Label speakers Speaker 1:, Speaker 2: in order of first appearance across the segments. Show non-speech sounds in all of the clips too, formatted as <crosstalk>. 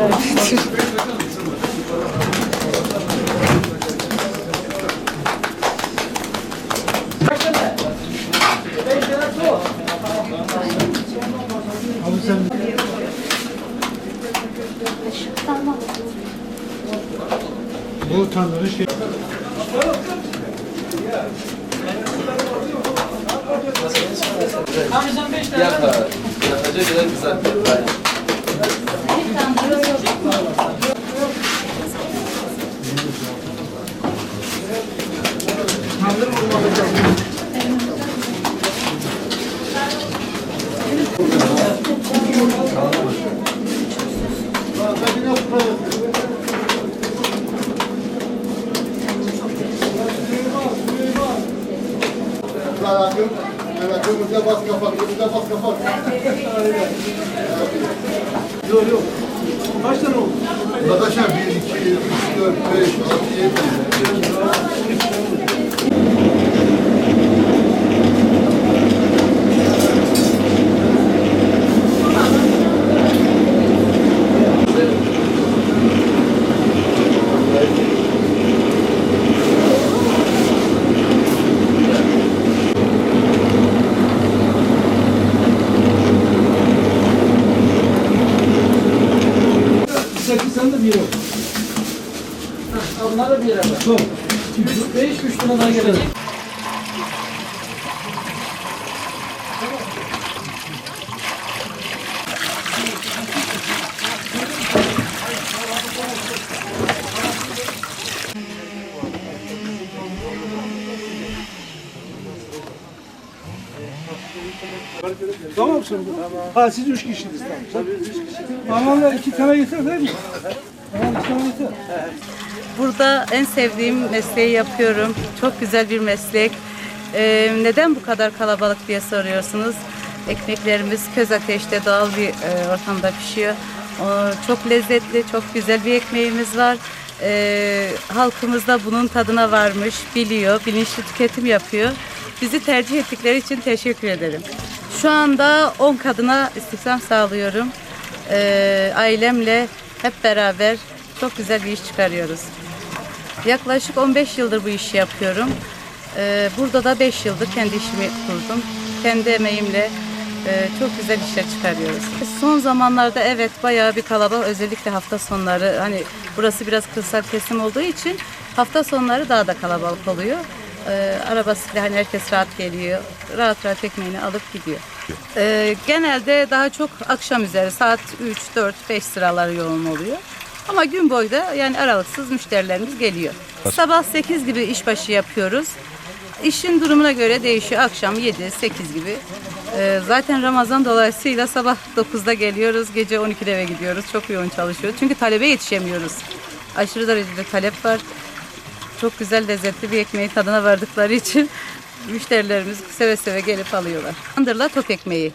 Speaker 1: Bu tanrı şey.
Speaker 2: Yakacak kadar güzel.
Speaker 3: Bırakın. Evet, güzel bas kapat, güzel bas kapat.
Speaker 1: Yok yok. Kaç tane oldu?
Speaker 3: Arkadaşlar 1, 2, 3, 4, 5, 6, 7,
Speaker 1: 8, 9, 10, 11, 12, 13, 14, 15, 16, 17, bir oldu.
Speaker 4: Onlar da bir araba.
Speaker 1: Son.
Speaker 4: Beş üç lira daha gelecek.
Speaker 1: Tamam şimdi. Ha siz üç kişisiniz tamam. Tabii üç kişi. Normalde iki tane yeter değil mi?
Speaker 5: Burada en sevdiğim mesleği yapıyorum. Çok güzel bir meslek. Ee, neden bu kadar kalabalık diye soruyorsunuz. Ekmeklerimiz köz ateşte doğal bir e, ortamda pişiyor. O, çok lezzetli, çok güzel bir ekmeğimiz var. Ee, halkımız da bunun tadına varmış, biliyor, bilinçli tüketim yapıyor. Bizi tercih ettikleri için teşekkür ederim. Şu anda 10 kadına istihdam sağlıyorum. Ee, ailemle hep beraber çok güzel bir iş çıkarıyoruz. Yaklaşık 15 yıldır bu işi yapıyorum. Ee, burada da 5 yıldır kendi işimi kurdum. Kendi emeğimle e, çok güzel işler çıkarıyoruz. Son zamanlarda evet bayağı bir kalabalık özellikle hafta sonları hani burası biraz kırsal kesim olduğu için hafta sonları daha da kalabalık oluyor. Ee, arabasıyla hani herkes rahat geliyor. Rahat rahat ekmeğini alıp gidiyor. Ee, genelde daha çok akşam üzeri saat 3, 4, 5 sıraları yoğun oluyor. Ama gün boyu da yani aralıksız müşterilerimiz geliyor. Sabah 8 gibi işbaşı yapıyoruz. İşin durumuna göre değişiyor. Akşam 7, 8 gibi. Ee, zaten Ramazan dolayısıyla sabah 9'da geliyoruz. Gece 12'de eve gidiyoruz. Çok yoğun çalışıyor. Çünkü talebe yetişemiyoruz. Aşırı derecede talep var. Çok güzel lezzetli bir ekmeği tadına vardıkları için müşterilerimiz seve seve gelip alıyorlar. Tandırla top ekmeği.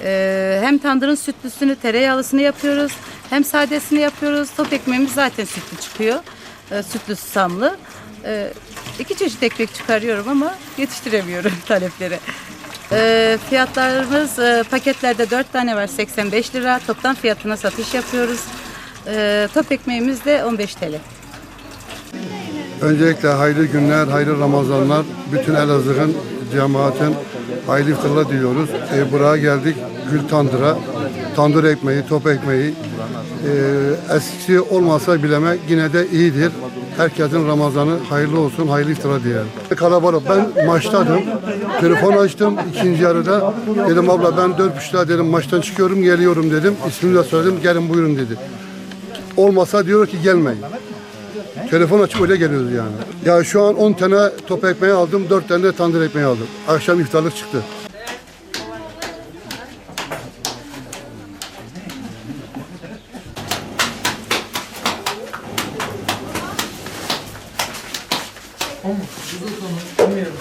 Speaker 5: Ee, hem tandırın sütlüsünü, tereyağlısını yapıyoruz. Hem sadesini yapıyoruz. Top ekmeğimiz zaten sütlü çıkıyor. Ee, sütlü susamlı. Ee, iki çeşit ekmek çıkarıyorum ama yetiştiremiyorum <laughs> taleplere. Ee, fiyatlarımız e, paketlerde 4 tane var 85 lira. Toptan fiyatına satış yapıyoruz. Ee, top ekmeğimiz de 15 TL.
Speaker 3: Öncelikle hayırlı günler, hayırlı Ramazanlar. Bütün Elazığ'ın, cemaatin hayırlı iftarlar diliyoruz. E, buraya geldik. Gül Tandır'a. Tandır ekmeği, top ekmeği. E, eskisi olmasa bileme yine de iyidir. Herkesin Ramazanı hayırlı olsun, hayırlı iftara diyelim. Kalabalık. Ben maçtadım. Telefon açtım ikinci yarıda. Dedim abla ben dört buçukta dedim maçtan çıkıyorum geliyorum dedim. İsmini de söyledim gelin buyurun dedi. Olmasa diyor ki gelmeyin. Telefon açıp öyle geliyoruz yani. Ya şu an 10 tane top ekmeği aldım, 4 tane de tandır ekmeği aldım. Akşam iftarlık çıktı.
Speaker 1: Olmuş. Güzel konu. Bilmiyorum.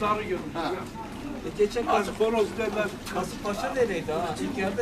Speaker 1: Darı görünüyor. Geçen horoz derler.
Speaker 4: Kasımpaşa nereydi ha? İlk yerde